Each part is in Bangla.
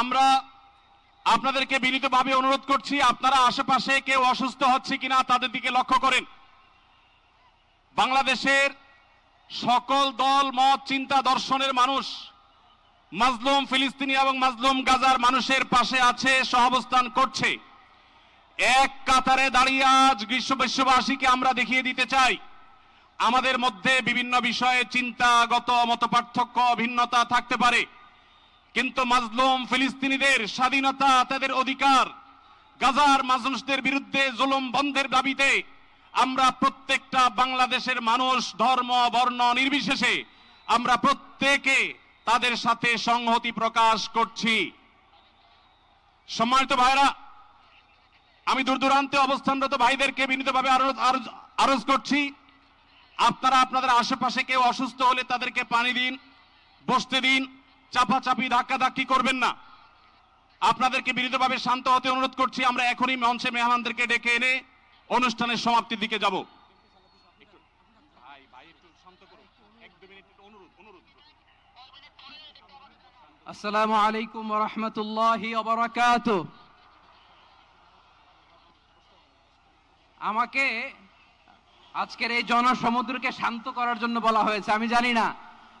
আমরা আপনাদেরকে বিনীতভাবে অনুরোধ করছি, আপনারা আশেপাশে কেউ অসুস্থ হচ্ছে কিনা তাদের দিকে লক্ষ্য করেন। বাংলাদেশের সকল দল, মত, চিন্তা, দর্শনের মানুষ মাজলুম ফিলিস্তিনি এবং মাজলুম গাজার মানুষের পাশে আছে, সহাবস্থান করছে। এক কাতারে দাঁড়িয়ে আজ গ্রীষ্ম বিশ্ববাসীকে আমরা দেখিয়ে দিতে চাই। আমাদের মধ্যে বিভিন্ন বিষয়ে চিন্তাগত মত পার্থক্য ভিন্নতা থাকতে পারে। কিন্তু মাজলুম ফিলিস্তিনিদের স্বাধীনতা তাদের অধিকার। গাজার মানুষদের বিরুদ্ধে জুলুম বন্ধের দাবিতে আমরা প্রত্যেকটা বাংলাদেশের মানুষ ধর্ম, বর্ণ নির্বিশেষে আমরা প্রত্যেকে তাদের সাথে সংহতি প্রকাশ করছি। সম্মানিত ভাইরা আমি দূর দূরান্তে অবস্থানরত ভাইদেরকে বিনীতভাবে আরো- আরো- আরজ করছি। আপনারা আপনাদের আশেপাশে কেউ অসুস্থ হলে তাদেরকে পানি দিন, বসতে দিন। চাপাচাপি, ধাক্কাধাক্কি করবেন না। আপনাদেরকে বিনীতভাবে শান্ত হতে অনুরোধ করছি, আমরা এখনই মঞ্চে মেহমানদেরকে ডেকে এনে অনুষ্ঠানের সমাপ্তির দিকে যাব। আসসালামু আলাইকুম রহমতুল্লাহি আমাকে আজকের এই জনসমুদ্রকে শান্ত করার জন্য বলা হয়েছে, আমি জানি না।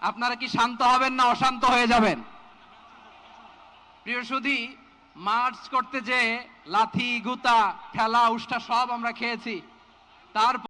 আপনারা কি শান্ত হবেন না অশান্ত হয়ে যাবেন? প্রিয় সুধী, মার্চ করতে যে লাথি, গুতা খেলা উষ্ঠা সব আমরা খেয়েছি। তার